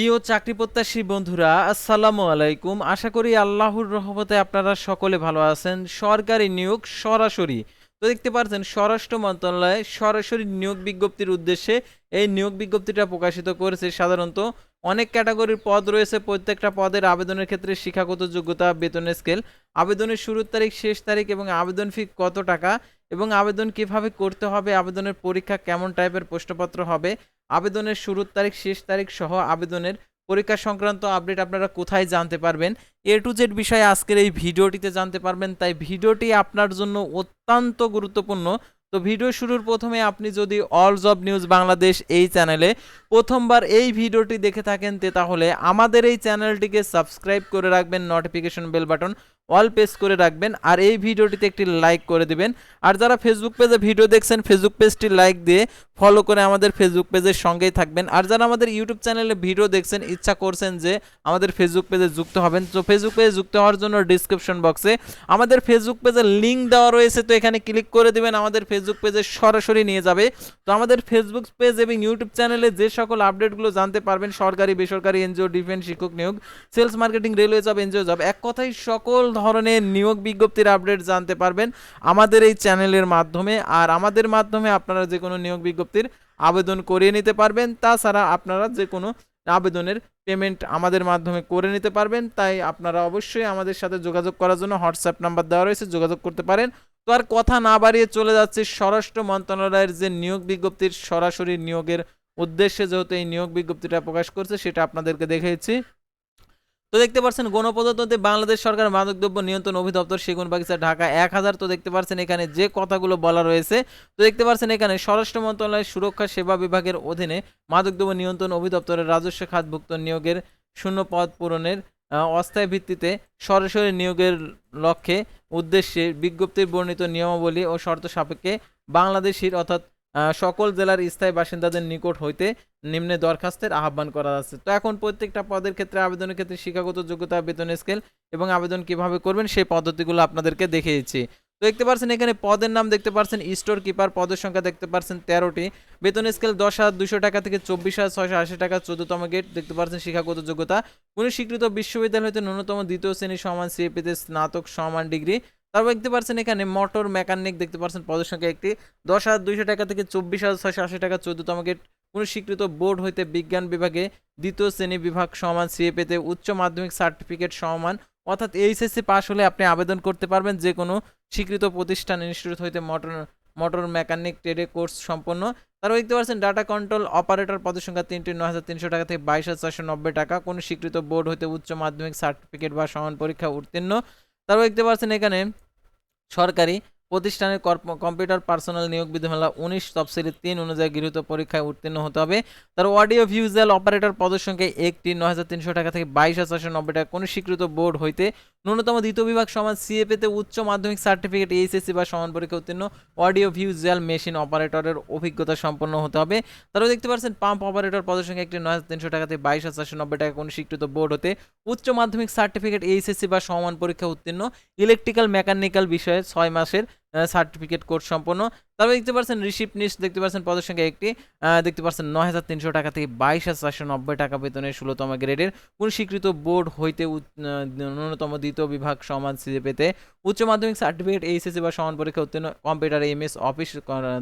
প্রিয় চাকরি প্রত্যাশী বন্ধুরা, আসসালামু আলাইকুম। আশা করি আল্লাহর রহমতে আপনারা সকলে ভালো আছেন। সরকারি নিয়োগ সরাসরি। তো দেখতে পাচ্ছেন, স্বরাষ্ট্র মন্ত্রণালয় সরাসরি নিয়োগ বিজ্ঞপ্তির উদ্দেশ্যে এই নিয়োগ বিজ্ঞপ্তিটা প্রকাশিত করেছে সাধারণত। অনেক ক্যাটাগরির পদ রয়েছে, প্রত্যেকটা পদের আবেদনের ক্ষেত্রে শিক্ষাগত যোগ্যতা, বেতনের স্কেল, আবেদনের শুরুর তারিখ, শেষ তারিখ এবং আবেদন ফি কত টাকা এবং আবেদন কীভাবে করতে হবে, আবেদনের পরীক্ষা কেমন টাইপের প্রশ্নপত্র হবে, আবেদনের শুরুর তারিখ, শেষ তারিখ সহ আবেদনের পরীক্ষা সংক্রান্ত আপডেট আপনারা কোথায় জানতে পারবেন। এ টু জেড বিষয়ে আজকের এই ভিডিওটিতে জানতে পারবেন, তাই ভিডিওটি আপনার জন্য অত্যন্ত গুরুত্বপূর্ণ। তো ভিডিও শুরুর প্রথমে আপনি যদি অল জব নিউজ বাংলাদেশ এই চ্যানেলে প্রথমবার এই ভিডিওটি দেখে থাকেন, তে তাহলে আমাদের এই চ্যানেলটিকে সাবস্ক্রাইব করে রাখবেন notification bell button all press করে রাখবেন আর এই ভিডিওটিতে একটি লাইক করে দিবেন। আর যারা ফেসবুক পেজে ভিডিও দেখছেন ফেসবুক পেজটি লাইক দিয়ে ফলো করে আমাদের ফেসবুক পেজের সঙ্গেই থাকবেন। আর যারা আমাদের ইউটিউব চ্যানেলে ভিডিও দেখছেন, ইচ্ছা করছেন যে আমাদের ফেসবুক পেজে যুক্ত হবেন, তো ফেসবুক পেজে যুক্ত হওয়ার জন্য ডিসক্রিপশন বক্সে আমাদের ফেসবুক পেজের লিঙ্ক দেওয়া রয়েছে, তো এখানে ক্লিক করে দিবেন, আমাদের ফেসবুক পেজে সরাসরি নিয়ে যাবে। তো আমাদের ফেসবুক পেজ এবং ইউটিউব চ্যানেলে যে সকল আপডেটগুলো জানতে পারবেন, সরকারি, বেসরকারি, এনজিও ডিফেন্স শিক্ষক নিয়োগ sales marketing railway job NGO job এক কথায় সকল ধরনের নিয়োগ বিজ্ঞপ্তির আপডেট জানতে পারবেন আমাদের এই চ্যানেলের মাধ্যমে। আর আমাদের মাধ্যমে আপনারা যে কোনো নিয়োগ বিজ্ঞপ্তির আবেদন করিয়ে নিতে পারবেন। তাছাড়া আপনারা যে কোনো আবেদনের পেমেন্ট আমাদের মাধ্যমে করে নিতে পারবেন। তাই আপনারা অবশ্যই আমাদের সাথে যোগাযোগ করার জন্য হোয়াটসঅ্যাপ নাম্বার দেওয়া রয়েছে, যোগাযোগ করতে পারেন। তো আর কথা না বাড়িয়ে চলে যাচ্ছে, স্বরাষ্ট্র মন্ত্রণালয়ের যে নিয়োগ বিজ্ঞপ্তির সরাসরি নিয়োগের উদ্দেশ্যে যেহেতু এই নিয়োগ বিজ্ঞপ্তিটা প্রকাশ করছে, সেটা আপনাদেরকে দেখেছি তো দেখতে পাচ্ছেন গণপ্রজাতন্ত্রী বাংলাদেশ সরকার মাদকদ্রব্য নিয়ন্ত্রণ অধিদপ্তর সেগুন বাগিচা ঢাকা এক হাজার। তো দেখতে পাচ্ছেন এখানে যে কথাগুলো বলা রয়েছে, তো দেখতে পাচ্ছেন এখানে স্বরাষ্ট্র মন্ত্রণালয়ের সুরক্ষা সেবা বিভাগের অধীনে মাদকদ্রব্য নিয়ন্ত্রণ অধিদপ্তরের রাজস্ব খাতভুক্ত নিয়োগের শূন্য পদ পূরণের অস্থায়ী ভিত্তিতে সরাসরি নিয়োগের লক্ষ্যে উদ্দেশ্যে বিজ্ঞপ্তির বর্ণিত নিয়মাবলী ও শর্ত সাপেক্ষে বাংলাদেশির অর্থাৎ সকল জেলার স্থায়ী বাসিন্দাদের নিকট হইতে নিম্নে দরখাস্তের আহ্বান করা আছে। তো এখন প্রত্যেকটা পদের ক্ষেত্রে, আবেদনের ক্ষেত্রে শিক্ষাগত যোগ্যতা, বেতন স্কেল এবং আবেদন কীভাবে করবেন সেই পদ্ধতিগুলো আপনাদেরকে দেখিয়েছি। তো দেখতে পাচ্ছেন এখানে পদের নাম দেখতে পাচ্ছেন স্টোর কিপার পদের সংখ্যা দেখতে পাচ্ছেন তেরোটি। বেতন স্কেল দশ হাজার দুশো টাকা থেকে চব্বিশ হাজার ছয়শো আশি টাকা চোদ্দতম গেট দেখতে পাচ্ছেন শিক্ষাগত যোগ্যতা। কোনো স্বীকৃত বিশ্ববিদ্যালয় হতে ন্যূনতম দ্বিতীয় শ্রেণি সমান সিএপিতে স্নাতক সমান ডিগ্রি। তারপর দেখতে পাচ্ছেন এখানে মোটর মেকানিক দেখতে পাচ্ছেন পদের সংখ্যা একটি। দশ হাজার দুইশো টাকা থেকে চব্বিশ হাজার ছয়শো আশি টাকা চোদ্দতম গেট কোনো স্বীকৃত বোর্ড হইতে বিজ্ঞান বিভাগে দ্বিতীয় শ্রেণি বিভাগ সমান সিএ পেতে উচ্চ মাধ্যমিক সার্টিফিকেট সমান। অর্থাৎ এইচএসসি পাস হলে আপনি আবেদন করতে পারবেন যে কোনো স্বীকৃত প্রতিষ্ঠান ইনস্টিটিউট হইতে মোটর মোটর মেকানিক ট্রেডে কোর্স সম্পন্ন। তারপর দেখতে পাচ্ছেন ডাটা কন্ট্রোল অপারেটর পদের সংখ্যা তিনটি, নয় হাজার তিনশো টাকা থেকে বাইশ হাজার চারশো নব্বই টাকা। কোনো স্বীকৃত বোর্ড হইতে উচ্চ মাধ্যমিক সার্টিফিকেট বা সমান পরীক্ষা উত্তীর্ণ। তারপর দেখতে পাচ্ছেন এখানে সরকারি প্রতিষ্ঠানের কম্পিউটার পার্সোনাল নিয়োগ বিধিমালা উনিশ তফসিলি তিন অনুযায়ী গৃহীত পরীক্ষায় উত্তীর্ণ হতে হবে। তার অডিও ভিউজুয়াল অপারেটর পদের সংখ্যা একটি নয় হাজার তিনশো টাকা থেকে বাইশ হাজার চারশো নব্বই টাকা। কোনো স্বীকৃত বোর্ড হইতে ন্যূনতম দ্বিতীয় বিভাগ সমান সিএপিতে উচ্চ মাধ্যমিক সার্টিফিকেট, এইচএসসি বা সমান পরীক্ষা উত্তীর্ণ অডিও ভিউজুয়াল মেশিন অপারেটরের অভিজ্ঞতা সম্পন্ন হতে হবে। তারপর দেখতে পাচ্ছেন, পাম্প অপারেটর পদের সংখ্যা একটি নয় হাজার তিনশো টাকা থেকে বাইশ হাজার চারশো নব্বই টাকা। কোনো স্বীকৃত বোর্ড হতে উচ্চ মাধ্যমিক সার্টিফিকেট, এইচএসসি বা সমান পরীক্ষা উত্তীর্ণ। ইলেকট্রিক্যাল, মেকানিক্যাল বিষয়ে ছয় মাসের সার্টিফিকেট কোর্স সম্পন্ন। তারপর দেখতে পাচ্ছেন রিসিপ্ট নিস্ট দেখতে পাচ্ছেন পদের সংখ্যা একটি দেখতে পাচ্ছেন নয় হাজার তিনশো টাকা থেকে বাইশ হাজার চারশো নব্বই টাকা বেতনের ষোলোতম গ্রেডের কোন স্বীকৃত বোর্ড হইতে ন্যূনতম দ্বিতীয় বিভাগ সমান সিজে পেতে উচ্চ মাধ্যমিক সার্টিফিকেট এইচএসসি বা সমান পরীক্ষা উত্তীর্ণ কম্পিউটার এমএস অফিস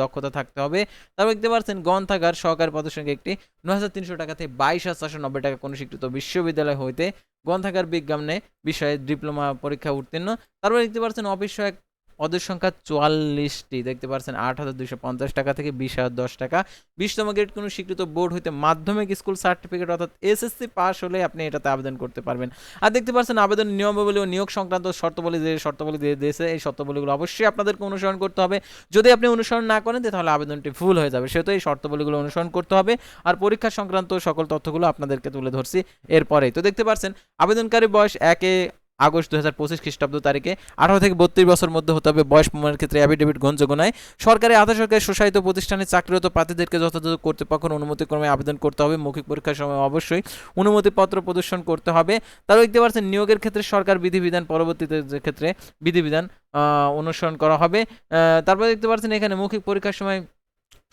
দক্ষতা থাকতে হবে। তারপর দেখতে পাচ্ছেন গ্রন্থাগার, সহকারী পদের সংখ্যা একটি, নয় হাজার তিনশো টাকা থেকে বাইশ হাজার চারশো নব্বই টাকা কোনো স্বীকৃত বিশ্ববিদ্যালয় হইতে গ্রন্থাগার বিজ্ঞানে বিষয়ে ডিপ্লোমা পরীক্ষা উত্তীর্ণ। তারপর দেখতে পাচ্ছেন অফিস সহায়ক পদের সংখ্যা চুয়াল্লিশটি। দেখতে পাচ্ছেন আট হাজার দুইশো পঞ্চাশ টাকা থেকে বিশ হাজার দশ টাকা। বিশতম গ্রেড কোনো স্বীকৃত বোর্ড হইতে মাধ্যমিক স্কুল সার্টিফিকেট অর্থাৎ এসএসসি পাস হলে আপনি এটাতে আবেদন করতে পারবেন। আর দেখতে পাচ্ছেন আবেদন নিয়মাবলী ও নিয়োগ সংক্রান্ত শর্তাবলী যে শর্তাবলী দিয়ে দিয়েছে, এই শর্তাবলীগুলো অবশ্যই আপনাদেরকে অনুসরণ করতে হবে। যদি আপনি অনুসরণ না করেন তাহলে আবেদনটি ভুল হয়ে যাবে। সেহেতু এই শর্তাবলীগুলো অনুসরণ করতে হবে। আর পরীক্ষা সংক্রান্ত সকল তথ্যগুলো আপনাদেরকে তুলে ধরছি এরপরেই। তো দেখতে পাচ্ছেন আবেদনকারী বয়স একে আগস্ট দু হাজার পঁচিশ খ্রিস্টাব্দ তারিখে আঠারো থেকে বত্রিশ বছর মধ্যে হতে হবে বয়স প্রমাণের ক্ষেত্রে অ্যাফিডেভিট গ্রহণযোগ্য নয় সরকারি আধা সরকারি স্বশাসিত প্রতিষ্ঠানে চাকরিরত প্রার্থীদেরকে যথাযথ কর্তৃপক্ষের অনুমতি ক্রমে আবেদন করতে হবে। মৌখিক পরীক্ষার সময় অবশ্যই অনুমতিপত্র প্রদর্শন করতে হবে। তারও দেখতে পাচ্ছেন, নিয়োগের ক্ষেত্রে সরকার বিধিবিধান, পরবর্তীতে যে ক্ষেত্রে বিধিবিধান অনুসরণ করা হবে। তারপরে দেখতে পাচ্ছেন, এখানে মৌখিক পরীক্ষার সময়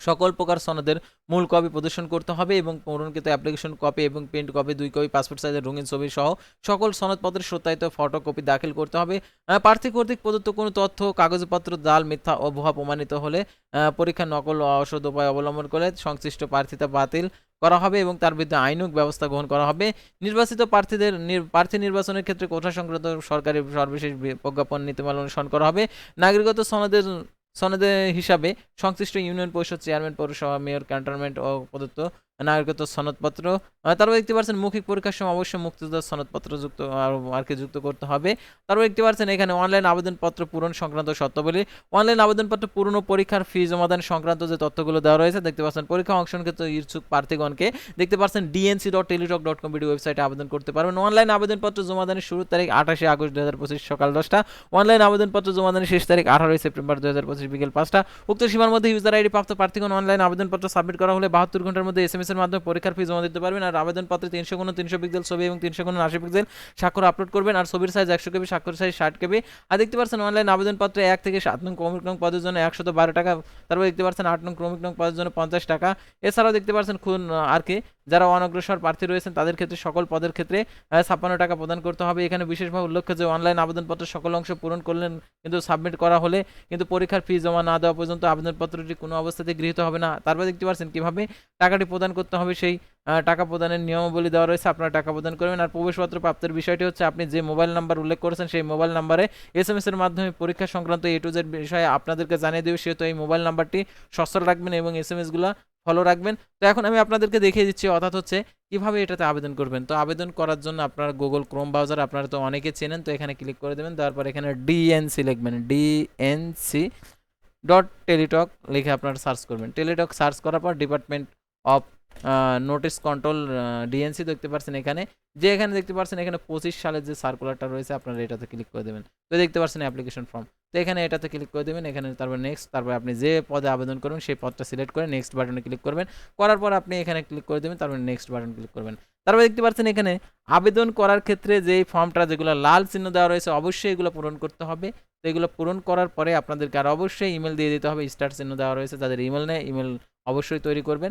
সকল প্রকার সনদের মূল কপি প্রদর্শন করতে হবে এবং পূরণকৃত অ্যাপ্লিকেশন কপি এবং প্রিন্ট কপি, দুই কপি, পাসপোর্ট সাইজের রঙিন ছবি সহ সকল সনদপত্রের সত্যায়িত ফটোকপি দাখিল করতে হবে। প্রার্থী কর্তৃক প্রদত্ত কোনো তথ্য, কাগজপত্র জাল মিথ্যা ও ভুয়া প্রমাণিত হলে পরীক্ষা নকল অসদ উপায় অবলম্বন করে সংশ্লিষ্ট প্রার্থিতা বাতিল করা হবে এবং তার বিরুদ্ধে আইনক ব্যবস্থা গ্রহণ করা হবে। নির্বাচিত প্রার্থীদের প্রার্থী নির্বাচনের ক্ষেত্রে কোঠা সংক্রান্ত সরকারি সর্বশেষ প্রজ্ঞাপন নীতিমালা অনুসরণ করা হবে। নাগরিকত্ব সনদের সনদে হিসাবে সংশ্লিষ্ট ইউনিয়ন পরিষদ চেয়ারম্যান পৌরসভা মেয়র ক্যান্টনমেন্ট ও প্রদত্ত নাগরিকত্ব সনদপত্র। তারপর দেখতে পাচ্ছেন মৌখিক পরীক্ষার সময় অবশ্যই মুক্তিযোদ্ধার সনদপত্র যুক্ত, আর কি যুক্ত করতে হবে। তারপর দেখতে পাচ্ছেন এখানে অনলাইন আবেদনপত্র পূরণ সংক্রান্ত শর্তাবলী। অনলাইন আবেদনপত্র পূরণ ও পরীক্ষার ফি জমাদান সংক্রান্ত যে তথ্যগুলো দেওয়া রয়েছে, দেখতে পাচ্ছেন পরীক্ষা অংশগ্রহণ ক্ষেত্রে ইচ্ছুক প্রার্থীগণকে দেখতে পাচ্ছেন DNC dot Teletalk dot com video ওয়েবসাইটে আবেদন করতে পারবেন। অনলাইন আবেদনপত্র জমাদানের শুরুর তারিখ আঠাশে আগস্ট দু হাজার পঁচিশ সকাল দশটা। অনলাইন আবেদনপত্র জমাদানের শেষ তারিখ আঠারোই সেপ্টেম্বর দু হাজার পঁচিশ বিকেল পাঁচটা। উক্ত সীমার মধ্যে ইউজার আইডি প্রাপ্ত প্রার্থীগণ অনলাইন আবেদনপত্র সাবমিট করা হলে বাহাত্তর ঘণ্টার মধ্যে এস এম এস এর মাধ্যমে পরীক্ষার ফি জমা দিতে পারবেন। আর আবেদনপত্রে তিনশো গুণ তিনশো পিক্সেল ছবি এবং তিনশো গুণ আশি পিক্সেল স্বাক্ষর আপলোড করবেন। আর ছবির সাইজ একশো কেবি, স্বাক্ষর সাইজ ষাট কেবি। আর দেখতে পাচ্ছেন অনলাইন আবেদনপত্রে এক থেকে সাত নং ক্রমিক নং পদের জন্য একশত বারো টাকা। তারপর দেখতে পাচ্ছেন আট নং ক্রমিক নং পদের জন্য পঞ্চাশ টাকা। এছাড়াও দেখতে পাচ্ছেন খুন আর কি, যারা অনগ্রসর প্রার্থী রয়েছেন, তাদের ক্ষেত্রে সকল পদের ক্ষেত্রে ছাপ্পান্ন টাকা প্রদান করতে হবে। এখানে বিশেষভাবে উল্লেখ্য যে অনলাইন আবেদনপত্র সকল অংশ পূরণ করলেন, কিন্তু সাবমিট করা হলে কিন্তু পরীক্ষার ফি জমা না দেওয়া পর্যন্ত আবেদনপত্রটি কোনো অবস্থাতে গৃহীত হবে না। তারপর দেখতে পাচ্ছেন কীভাবে টাকাটি প্রদান করতে হবে সেই টাকা প্রদানের নিয়মাবলী দেওয়া রয়েছে, আপনারা টাকা প্রদান করবেন। আর প্রবেশপত্র প্রাপ্তের বিষয়টি হচ্ছে, আপনি যে মোবাইল নাম্বার উল্লেখ করেছেন, সেই মোবাইল নাম্বারে এস এম এর মাধ্যমে পরীক্ষা সংক্রান্ত এ টু জেড বিষয়ে আপনাদেরকে জানিয়ে দেবে। সেহেতু এই মোবাইল নাম্বারটি সচল রাখবেন এবং এস এম এসগুলো ফলো রাখবেন। তো এখন আমি আপনাদেরকে দেখিয়ে দিচ্ছি, অর্থাৎ হচ্ছে কীভাবে এটাতে আবেদন করবেন। তো আবেদন করার জন্য আপনার গুগল ক্রোম ব্রাউজার আপনারা তো অনেকে চেনেন, তো এখানে ক্লিক করে দেবেন। তারপর এখানে ডিএনসি লিখবেন ডিএনসি ডট টেলিটক লিখে আপনারা সার্চ করবেন। টেলিটক সার্চ করার পর department of notice control DNC দেখতে পাচ্ছেন এখানে। যে এখানে দেখতে পাচ্ছেন এখানে পঁচিশ সালের যে সার্কুলারটা রয়েছে, আপনারা এটাতে ক্লিক করে দেবেন। তো দেখতে পাচ্ছেন অ্যাপ্লিকেশন ফর্ম তো এখানে এটাতে ক্লিক করে দেবেন, এখানে তারপর নেক্সট তারপর আপনি যে পদে আবেদন করবেন, সেই পদটা সিলেক্ট করে নেক্সট বাটনে ক্লিক করবেন। করার পর আপনি এখানে ক্লিক করে দেবেন, তারপর নেক্সট বাটন ক্লিক করবেন। তারপর দেখতে পাচ্ছেন এখানে আবেদন করার ক্ষেত্রে যে ফর্মটা যেগুলো লাল চিহ্ন দেওয়া রয়েছে, অবশ্যই এগুলো পূরণ করতে হবে। তো এগুলো পূরণ করার পরে আপনাদেরকে আর অবশ্যই ইমেল দিয়ে দিতে হবে স্টার চিহ্ন দেওয়া রয়েছে, যাদের ইমেল নেই ইমেল অবশ্যই তৈরি করবেন।